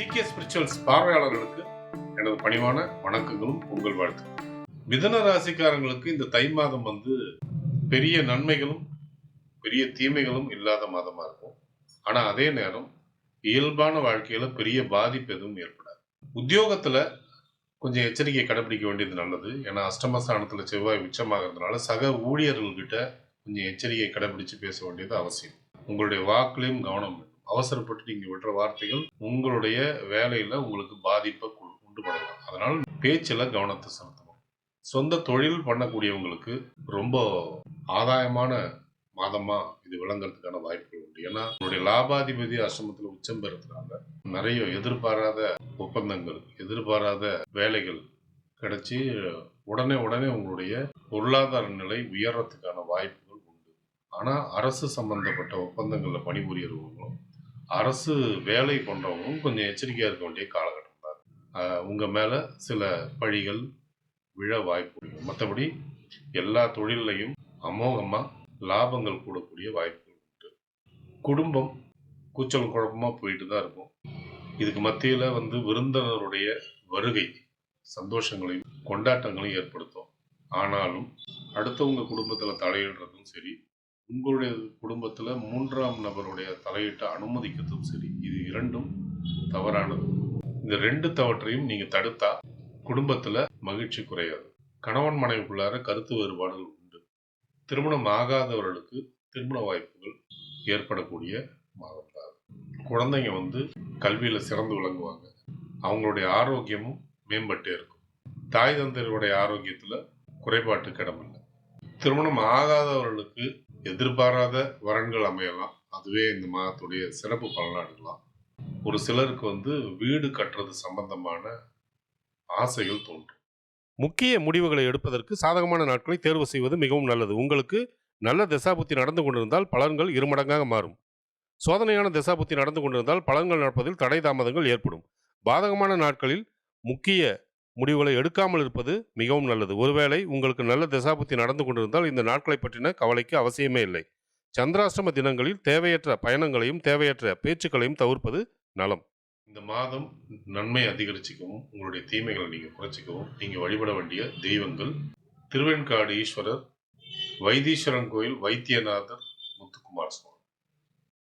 GK spirituals பார்வையாளர்களுக்கு எனது பணிவான வணக்கங்களும் உங்கள் வாழ்த்து மிதன ராசிக்காரங்களுக்கு இந்த தை மாதம் வந்து பெரிய நன்மைகளும் பெரிய தீமைகளும் இல்லாத மாதமாக இருக்கும். ஆனால் அதே நேரம் இயல்பான வாழ்க்கையில் பெரிய பாதிப்பு எதுவும் ஏற்படாது. உத்தியோகத்தில் கொஞ்சம் எச்சரிக்கை கடைபிடிக்க வேண்டியது நல்லது. ஏன்னா அஷ்டமஸ்தானத்தில் செவ்வாய் உச்சமாகிறதுனால சக ஊழியர்கள்கிட்ட கொஞ்சம் எச்சரிக்கை கடைபிடிச்சு பேச வேண்டியது அவசியம். உங்களுடைய வாக்குலையும் கவனம் அவசரப்பட்டு நீங்க விடுற வார்த்தைகள் உங்களுடைய வேலையில உங்களுக்கு பாதிப்பை உண்டு பண்ணலாம். அதனால் பேச்சில் கவனத்தை செலுத்தணும். சொந்த தொழில் பண்ணக்கூடியவங்களுக்கு ரொம்ப ஆதாயமான மாதமா இது விளங்குறதுக்கான வாய்ப்புகள் உண்டு. ஏன்னா உங்களுடைய லாபாதிபதி அஷ்டமத்தில் உச்சம் பெறுறதுனால நிறைய எதிர்பாராத ஒப்பந்தங்கள் எதிர்பாராத வேலைகள் கிடைச்சி உடனே உடனே உங்களுடைய பொருளாதார நிலை உயர்றதுக்கான வாய்ப்புகள் உண்டு. ஆனால் அரசு சம்பந்தப்பட்ட ஒப்பந்தங்களில் பணிபுரியறவங்களும் அரசு வேலை பண்ணுறவங்களும் கொஞ்சம் எச்சரிக்கையாக இருக்க வேண்டிய காலகட்டம். தான் உங்கள் மேலே சில பழிகள் விழ வாய்ப்பு மற்றபடி எல்லா தொழிலையும் அமோகமாக லாபங்கள் கூடக்கூடிய வாய்ப்புகள் உண்டு. குடும்பம் கூச்சல் குழப்பமாக போயிட்டு தான் இருக்கும். இதுக்கு மத்தியில் வந்து விருந்தினருடைய வருகை சந்தோஷங்களையும் கொண்டாட்டங்களையும் ஏற்படுத்தும். ஆனாலும் அடுத்தவங்க குடும்பத்தில் தலையிடுறதும் சரி உங்களுடைய குடும்பத்தில் மூன்றாம் நபருடைய தலையிட்ட அனுமதிக்கிறதும் சரி இது இரண்டும் தவறானது. இந்த ரெண்டு தவற்றையும் நீங்கள் தடுத்தா குடும்பத்தில் மகிழ்ச்சி குறையாது. கணவன் மனைவிக்குள்ளார கருத்து வேறுபாடுகள் உண்டு. திருமணம் ஆகாதவர்களுக்கு திருமண வாய்ப்புகள் ஏற்படக்கூடிய மாதம் தான் குழந்தைங்க வந்து கல்வியில் சிறந்து விளங்குவாங்க. அவங்களுடைய ஆரோக்கியமும் மேம்பட்டே இருக்கும். தாய் தந்தையருடைய ஆரோக்கியத்தில் குறைபாட்டு கிடமில்லை. திருமணம் ஆகாதவர்களுக்கு எதிர்பாராத வரன்கள் அமையலாம். அதுவே இந்த மாதத்துடைய சிறப்பு பலனா எடுக்கலாம் ஒரு சிலருக்கு வந்து வீடு கட்டுறது சம்பந்தமான ஆசைகள் தோன்றும். முக்கிய முடிவுகளை எடுப்பதற்கு சாதகமான நாட்களை தேர்வு செய்வது மிகவும் நல்லது. உங்களுக்கு நல்ல திசாபுத்தி நடந்து கொண்டிருந்தால் பலன்கள் இருமடங்காக மாறும். சோதனையான திசாபுத்தி நடந்து கொண்டிருந்தால் பலன்கள் நடப்பதில் தடை தாமதங்கள் ஏற்படும். பாதகமான நாட்களில் முக்கிய முடிவுகளை எடுக்காமல் இருப்பது மிகவும் நல்லது. ஒருவேளை உங்களுக்கு நல்ல தசாபுத்தி நடந்து கொண்டிருந்தால் இந்த நாட்களை பற்றின கவலைக்கு அவசியமே இல்லை. சந்திராஷ்டம தினங்களில் தேவையற்ற பயணங்களையும் தேவையற்ற பேச்சுக்களையும் தவிர்ப்பது நலம். இந்த மாதம் நன்மை அதிகரிச்சுக்கவும் உங்களுடைய தீமைகளை நீங்கள் குறைச்சிக்கவும் நீங்கள் வழிபட வேண்டிய தெய்வங்கள் திருவெண்காடு ஈஸ்வரர் வைத்தீஸ்வரன் கோயில் வைத்தியநாதர் முத்துக்குமார் சுவாமி